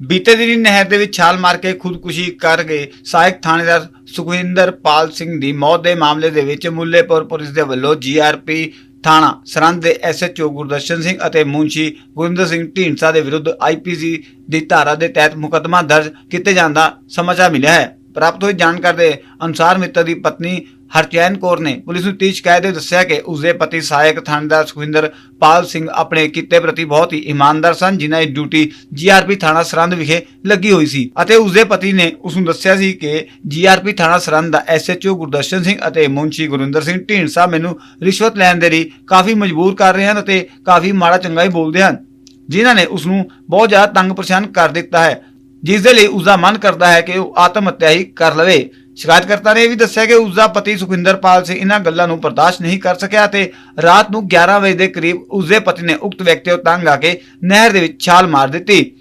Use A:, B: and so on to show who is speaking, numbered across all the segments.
A: ਬੀਤੇ ਦਿਨੀ ਨਹਿਰ ਦੇ ਵਿੱਚ ਛਾਲ ਮਾਰ ਕੇ ਖੁਦਕੁਸ਼ੀ ਕਰ ਗਏ ਸਹਾਇਕ ਥਾਣੇਦਾਰ ਸੁਖਵਿੰਦਰ ਪਾਲ ਸਿੰਘ ਦੀ ਮੌਤ ਦੇ ਮਾਮਲੇ ਦੇ ਵਿੱਚ ਮੁੱਲੇਪੁਰ ਪੁਲਿਸ ਦੇ ਵੱਲੋਂ ਜੀਆਰਪੀ ਥਾਣਾ, ਸਰਹੰਦ ਦੇ ਐਸਐਚਓ ਗੁਰਦਰਸ਼ਨ ਸਿੰਘ ਅਤੇ ਮੁੰਸ਼ੀ ਗੁਰਿੰਦਰ ਸਿੰਘ ਢੀਂਡਸਾ ਦੇ ਵਿਰੁੱਧ ਆਈਪੀਸੀ ਦੀ ਧਾਰਾ ਦੇ ਤਹਿਤ ਮੁਕੱਦਮਾ ਦਰਜ ਕੀਤੇ ਜਾਣ ਦਾ ਸਮਾਚਾਰ ਮਿਲਿਆ ਹੈ। ਪ੍ਰਾਪਤ ਹੋਈ ਜਾਣਕਾਰੀ ਦੇ ਅਨੁਸਾਰ ਮਿੱਤਰ ਦੀ ਪਤਨੀ ਹਰਚੈਨ ਕੌਰ ਨੇ ਪੁਲਿਸ ਨੂੰ ਤੀਜ ਸ਼ਿਕਾਇਤ ਦੇ ਦੱਸਿਆ ਕਿ ਉਸਦੇ ਪਤੀ ਸਹਾਇਕ ਥਾਣੇਦਾਰ ਸੁਖਵਿੰਦਰ ਪਾਲ ਸਿੰਘ ਆਪਣੇ ਕਿੱਤੇ ਪ੍ਰਤੀ ਬਹੁਤ ਹੀ ਇਮਾਨਦਾਰ ਸਨ, ਜਿਨ੍ਹਾਂ ਦੀ ਡਿਊਟੀ ਜੀਆਰਪੀ ਥਾਣਾ ਸਰਹੰਦ ਵਿਖੇ ਲੱਗੀ ਹੋਈ ਸੀ ਅਤੇ ਉਸਦੇ ਪਤੀ ਨੇ ਉਸ ਨੂੰ ਦੱਸਿਆ ਸੀ ਕਿ ਜੀਆਰਪੀ ਥਾਣਾ ਸਰਹੰਦ ਦਾ ਐਸਐਚਓ ਗੁਰਦਰਸ਼ਨ ਸਿੰਘ ਅਤੇ ਮੁੰਸ਼ੀ ਗੁਰਿੰਦਰ ਸਿੰਘ ਢੀਂਡਸਾ ਮੈਨੂੰ ਰਿਸ਼ਵਤ ਲੈਣ ਦੇ ਲਈ ਕਾਫੀ ਮਜਬੂਰ ਕਰ ਰਹੇ ਹਨ ਅਤੇ ਕਾਫੀ ਮਾੜਾ ਚੰਗਾ ਹੀ ਬੋਲਦੇ ਹਨ, ਜਿਨ੍ਹਾਂ ਨੇ ਉਸ ਨੂੰ ਬਹੁਤ ਜ਼ਿਆਦਾ ਤੰਗ ਪਰੇਸ਼ਾਨ ਕਰ ਦਿੱਤਾ ਹੈ। ਜਿਸ ਦੇ ਲਈ ਉਸ ਦਾ ਮਨ ਕਰਦਾ ਹੈ ਕਿ ਉਹ ਆਤਮ ਹੱਤਿਆ ਹੀ ਕਰ ਲਵੇ। ਸ਼ਿਕਾਇਤਕਰਤਾ ਨੇ ਇਹ ਵੀ ਦੱਸਿਆ ਕਿ ਉਸ ਦਾ ਪਤੀ ਸੁਖਿੰਦਰਪਾਲ ਸਿੰਘ ਇਹਨਾਂ ਗੱਲਾਂ ਨੂੰ ਬਰਦਾਸ਼ਤ ਨਹੀਂ ਕਰ ਸਕਿਆ ਤੇ ਰਾਤ ਨੂੰ 11 ਵਜੇ ਦੇ ਕਰੀਬ ਉਸ ਦੇ ਪਤੀ ਨੇ ਉਕਤ ਵਿਅਕਤੀ ਤੋਂ ਤੰਗ ਆ ਕੇ ਨਹਿਰ ਦੇ ਵਿੱਚ ਛਾਲ ਮਾਰ ਦਿੱਤੀ।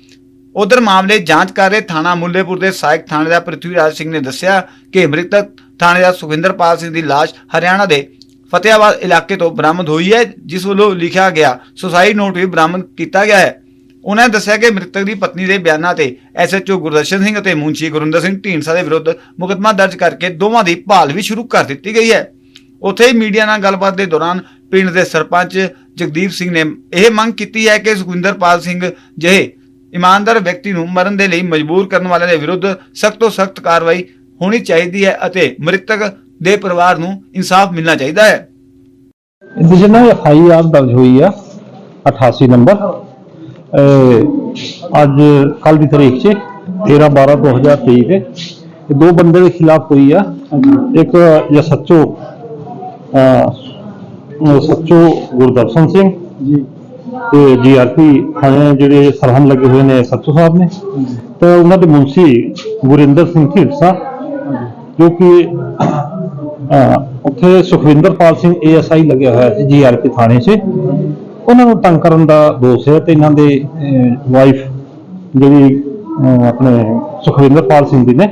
A: ਉਧਰ ਮਾਮਲੇ ਜਾਂਚ ਕਰ ਰਹੇ ਥਾਣਾ ਮੁੱਲੇਪੁਰ ਦੇ ਸਹਾਇਕ ਥਾਣੇਦਾਰ ਪ੍ਰਿਥਵੀਰਾਜ ਸਿੰਘ ਨੇ ਦੱਸਿਆ ਕਿ ਮ੍ਰਿਤਕ ਥਾਣੇਦਾਰ ਸੁਖਿੰਦਰਪਾਲ ਸਿੰਘ ਦੀ ਲਾਸ਼ ਹਰਿਆਣਾ ਦੇ ਫਤਿਆਬਾਦ ਇਲਾਕੇ ਤੋਂ ਬਰਾਮਦ ਹੋਈ ਹੈ, ਜਿਸ ਵੱਲੋਂ ਲਿਖਿਆ ਗਿਆ, ਸੁਸਾਈਡ ਨੋਟ ਵੀ ਬਰਾਮਦ ਕੀਤਾ ਗਿਆ ਹੈ। ਉਹਨਾਂ ਨੇ ਦੱਸਿਆ ਕਿ ਮ੍ਰਿਤਕ ਦੀ ਪਤਨੀ ਦੇ ਬਿਆਨਾਂ ਤੇ ਐਸਐਚਓ ਗੁਰਦਰਸ਼ਨ ਸਿੰਘ ਅਤੇ ਮੁੰਸ਼ੀ ਗੁਰਿੰਦਰ ਸਿੰਘ ਢੀਂਡਸਾ ਦੇ ਵਿਰੁੱਧ ਮੁਕੱਦਮਾ ਦਰਜ ਕਰਕੇ ਦੋਵਾਂ ਦੀ ਭਾਲ ਵੀ ਸ਼ੁਰੂ ਕਰ ਦਿੱਤੀ ਗਈ ਹੈ। ਉੱਥੇ ਹੀ ਮੀਡੀਆ ਨਾਲ ਗੱਲਬਾਤ ਦੇ ਦੌਰਾਨ ਪਿੰਡ ਦੇ ਸਰਪੰਚ ਜਗਦੀਪ ਸਿੰਘ ਨੇ ਇਹ ਮੰਗ ਕੀਤੀ ਹੈ ਕਿ ਸੁਖਵਿੰਦਰਪਾਲ ਸਿੰਘ ਜਿਹੇ ਇਮਾਨਦਾਰ ਵਿਅਕਤੀ ਨੂੰ ਮਰਨ ਦੇ ਲਈ ਮਜਬੂਰ ਕਰਨ ਵਾਲਿਆਂ ਦੇ ਵਿਰੁੱਧ ਸਖਤ ਤੋਂ ਸਖਤ ਕਾਰਵਾਈ ਹੋਣੀ ਚਾਹੀਦੀ ਹੈ ਅਤੇ ਮ੍ਰਿਤਕ ਦੇ ਪਰਿਵਾਰ ਨੂੰ ਇਨਸਾਫ ਮਿਲਣਾ ਚਾਹੀਦਾ ਹੈ।
B: ਇਹਦੇ 'ਚ ਨਾ ਐਫ ਦਰਜ ਹੋਈ ਆ 88 ਨੰਬਰ। ਅੱਜ ਕੱਲ ਦੀ ਤਾਰੀਖ 'ਚ 13 12 2023 ਤੇ ਇਹ ਦੋ ਬੰਦੇ ਦੇ ਖਿਲਾਫ ਹੋਈ ਆ ਇੱਕ ਜਾਂ ਸੱਚੋ ਅਹ ਸੱਚੋ ਗੁਰਦਰਸ਼ਨ ਸਿੰਘ
C: ਜੀ
B: ਤੇ ਜੀਆਰਪੀ ਥਾਣੇ ਜਿਹੜੇ ਸਰਹੰਦ ਲੱਗੇ ਹੋਏ ਨੇ ਸੱਚੋ ਸਾਹਿਬ ਨੇ ਤੇ ਉਹਨਾਂ ਦੇ ਮੁਨਸੀ ਗੁਰਿੰਦਰ ਸਿੰਘ ਢੀਂਡਸਾ ਜੋ ਕਿ ਅਹ, ਉੱਥੇ ਸੁਖਵਿੰਦਰਪਾਲ ਸਿੰਘ ਏਐਸਆਈ ਲੱਗਿਆ ਹੋਇਆ ਸੀ ਜੀਆਰਪੀ ਥਾਣੇ 'ਚ ਉਹਨਾਂ ਨੂੰ ਤੰਗ ਕਰਨ ਦਾ ਦੋਸ਼ ਹੈ ਤੇ ਇਹਨਾਂ ਦੇ ਵਾਈਫ ਜਿਹੜੀ ਆਪਣੇ ਸੁਖਵਿੰਦਰਪਾਲ ਸਿੰਘ ਦੀ ਨੇ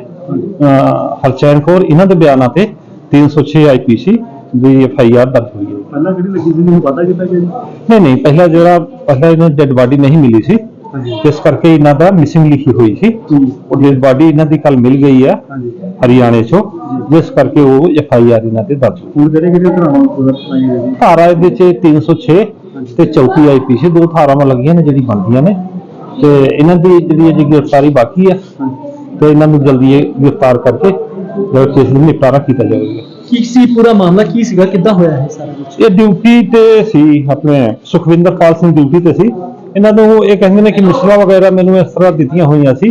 B: ਹਰਚੈਨ ਕੌਰ ਇਹਨਾਂ ਦੇ ਬਿਆਨਾਂ ਤੇ 306 ਆਈਪੀਸੀ ਦੀ ਐਫਆਈਆਰ ਦਰਜ ਹੋਈ ਹੈ।
C: ਪਹਿਲਾਂ ਕਿਹੜੀ ਲੱਗੀ ਸੀ ਮੈਨੂੰ ਪਤਾ ਕੀਤਾ ਕਿ
B: ਨਹੀਂ ਨਹੀਂ ਪਹਿਲਾਂ ਜਿਹੜਾ ਪਹਿਲਾਂ ਇਹਨਾਂ ਡੈਡ ਬਾਡੀ ਨਹੀਂ ਮਿਲੀ ਸੀ। ਜਿਸ ਕਰਕੇ ਇਹਨਾਂ ਦਾ ਮਿਸਿੰਗ ਲਿਖੀ ਹੋਈ ਸੀ।
C: ਜੀ।
B: ਉਹ ਡੈਡ ਬਾਡੀ ਇਹਨਾਂ ਦੀ ਕੱਲ ਮਿਲ ਗਈ ਆ
C: ਹਾਂਜੀ।
B: ਹਰਿਆਣੇ ਚੋਂ। ਜਿਸ ਕਰਕੇ ਉਹ ਐਫ ਆਈ ਆਰ ਇਹਨਾਂ ਤੇ ਦਰਜ ਹੋਈ।
C: ਹੁਣ ਕਿਹੜੇ ਕਿਹੜੇ ਹੈ ਜੀ?
B: ਧਾਰਾ ਇਹਦੇ ਚ 306 ਤੇ 34 ਆਈਪੀਸੀ ਦੋ ਧਾਰਾਵਾਂ ਲੱਗੀਆਂ ਨੇ ਜਿਹੜੀ ਬਣਦੀਆਂ ਨੇ। ਤੇ ਇਹਨਾਂ ਦੀ ਜਿਹੜੀ ਅਜੇ ਗ੍ਰਿਫਤਾਰੀ ਬਾਕੀ ਆ ਤੇ ਇਹਨਾਂ ਨੂੰ ਜਲਦੀ ਇਹ ਗ੍ਰਿਫਤਾਰ ਕਰਕੇ ਜਿਹੜਾ ਕੇਸ ਨੂੰ ਨਿਪਟਾਰਾ ਕੀਤਾ ਜਾਵੇਗਾ।
C: ਕੀ ਸੀ ਪੂਰਾ ਮਾਮਲਾ ਕੀ ਸੀਗਾ ਕਿੱਦਾਂ ਹੋਇਆ ਹੈ ਸਾਰਾ ਕੁਝ
B: ਇਹ ਡਿਊਟੀ ਤੇ ਸੀ ਆਪਣੇ ਸੁਖਵਿੰਦਰਪਾਲ ਸਿੰਘ ਡਿਊਟੀ ਤੇ ਸੀ। ਇਹਨਾਂ ਨੂੰ ਇਹ ਕਹਿੰਦੇ ਨੇ ਕਿ ਮਿਸਲਾਂ ਵਗੈਰਾ ਮੈਨੂੰ ਇਸ ਤਰ੍ਹਾਂ ਦਿੱਤੀਆਂ ਹੋਈਆਂ ਸੀ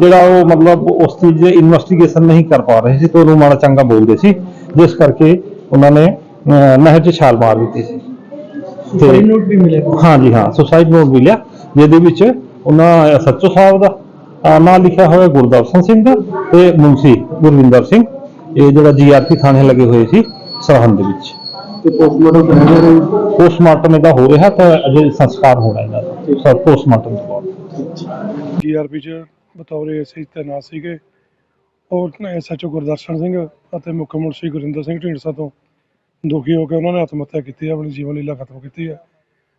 B: ਜਿਹੜਾ ਉਹ ਮਤਲਬ ਉਸ ਦੀ ਜੇ ਇਨਵੈਸਟੀਗੇਸ਼ਨ ਨਹੀਂ ਕਰ ਪਾ ਰਹੇ ਸੀ ਤੇ ਉਹਨੂੰ ਮਾੜਾ ਚੰਗਾ ਬੋਲਦੇ ਸੀ। ਜਿਸ ਕਰਕੇ ਉਹਨਾਂ ਨੇ ਨਹਿਰ 'ਚ ਛਾਲ ਮਾਰ ਦਿੱਤੀ ਸੀ।
C: ਸੁਸਾਈਡ ਨੋਟ ਵੀ ਮਿਲਿਆ।
B: ਹਾਂਜੀ ਹਾਂ ਸੁਸਾਈਡ ਨੋਟ ਮਿਲਿਆ ਜਿਹਦੇ ਵਿੱਚ ਉਹਨਾਂ ਸੱਚੋ ਸਾਹਿਬ ਦਾ ਨਾਂ ਲਿਖਿਆ ਹੋਇਆ ਗੁਰਦਰਸ਼ਨ ਸਿੰਘ ਦਾ ਤੇ ਮੁੰਸੀ ਗੁਰਵਿੰਦਰ ਸਿੰਘ। ਇਹ ਜਿਹੜਾ ਜੀਆਰਪੀ ਥਾਣੇ ਲੱਗੇ ਹੋਏ ਸੀ ਸਰਹੰਦ ਦੇ ਵਿੱਚ।
C: ਤੇ ਪੋਸਟਮਾਰਟਮ ਕਰਾਇਆ ਜਾ ਰਿਹਾ
B: ਪੋਸਟਮਾਰਟਮ ਇਹਦਾ ਹੋ ਰਿਹਾ ਤਾਂ ਅਜੇ ਸੰਸਕਾਰ ਹੋਣਾ ਇਹਨਾਂ ਦਾ ਸਰ ਪੋਸਟਮਾਰਟਮ ਤੋਂ ਬਾਅਦ।
D: ਜੀਆਰਪੀ ਚ ਬਤੌਰ ਐਸਆਈ ਤੈਨਾਤ ਸੀਗੇ। ਔਰ ਐਸਐਚਓ ਗੁਰਦਰਸ਼ਨ ਸਿੰਘ ਅਤੇ ਮੁੱਖ ਮੁਨਸ਼ੀ ਗੁਰਿੰਦਰ ਸਿੰਘ ਢੀਂਡਸਾ ਤੋਂ ਦੁਖੀ ਹੋ ਕੇ ਉਹਨਾਂ ਨੇ ਆਤਮ ਹੱਤਿਆ ਕੀਤੀ ਹੈ ਆਪਣੀ ਜੀਵਨ ਲੀਲਾ ਖਤਮ ਕੀਤੀ ਹੈ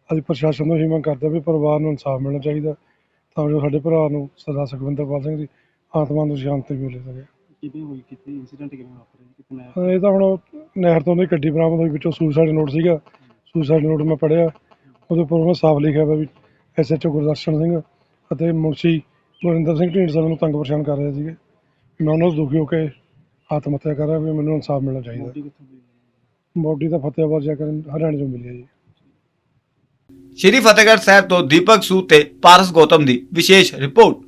D: ਅਸੀਂ ਪ੍ਰਸ਼ਾਸਨ ਤੋਂ ਹੀ ਮੰਗ ਕਰਦੇ ਵੀ ਪਰਿਵਾਰ ਨੂੰ ਇਨਸਾਫ ਮਿਲਣਾ ਚਾਹੀਦਾ ਤਾਂ ਜੋ ਸਾਡੇ ਭਰਾ ਨੂੰ ਸਰਦਾਰ ਸੁਖਵਿੰਦਰਪਾਲ ਸਿੰਘ ਦੀ ਆਤਮਾ ਨੂੰ ਸ਼ਾਂਤੀ ਮਿਲ ਸਕੇ।
C: ਕਿਵੇਂ ਹੋਈ? ਕਿਤੇ ਇਨਸੀਡੈਂਟ ਕਿਵੇਂ ਵਾਪਰਿਆ ਕਿਤਨਾ
D: ਇਹ ਤਾਂ ਹੁਣ ਨਹਿਰ ਤੋਂ ਦੀ ਗੱਡੀ ਬਰਾਮਦ ਹੋਈ ਵਿੱਚੋਂ ਸੁਸਾਈਡ ਨੋਟ ਸੀਗਾ। ਸੁਸਾਈਡ ਨੋਟ ਮੈਂ ਪੜਿਆ ਉਹਦੇ ਉੱਪਰ ਉਹ ਸਾਫ਼ ਲਿਖਿਆ ਹੋਇਆ ਵੀ ਐਸਐਚਓ ਗੁਰਦਰਸ਼ਨ ਸਿੰਘ ਅਤੇ ਮੁਨਸ਼ੀ ਗੁਰਿੰਦਰ ਸਿੰਘ ਢੀਂਡਸਾ ਮੈਨੂੰ ਤੰਗ ਪਰੇਸ਼ਾਨ ਕਰ ਰਹੇ ਸੀਗੇ। ਮੈਂ ਉਹਨਾਂ ਤੋਂ ਦੁਖੀ ਹੋ ਕੇ ਆਤਮ ਹੱਤਿਆ ਕਰ ਰਿਹਾ ਵੀ ਮੈਨੂੰ ਇਨਸਾਫ ਮਿਲਣਾ ਚਾਹੀਦਾ।
C: ਕਿੱਥੋਂ ਦੀ
D: ਬੋਡੀ ਤਾਂ ਫਤਿਆਬਾਦ ਜਾ ਕੇ ਹਰਿਆਣੇ ਚੋਂ ਮਿਲੀ ਜੀ।
A: ਸ਼੍ਰੀ ਫਤਿਹਗੜ੍ਹ ਸਾਹਿਬ ਤੋਂ ਦੀਪਕ ਸੂ ਤੇ ਪਾਰਸ ਗੌਤਮ ਦੀ ਵਿਸ਼ੇਸ਼ ਰਿਪੋਰਟ।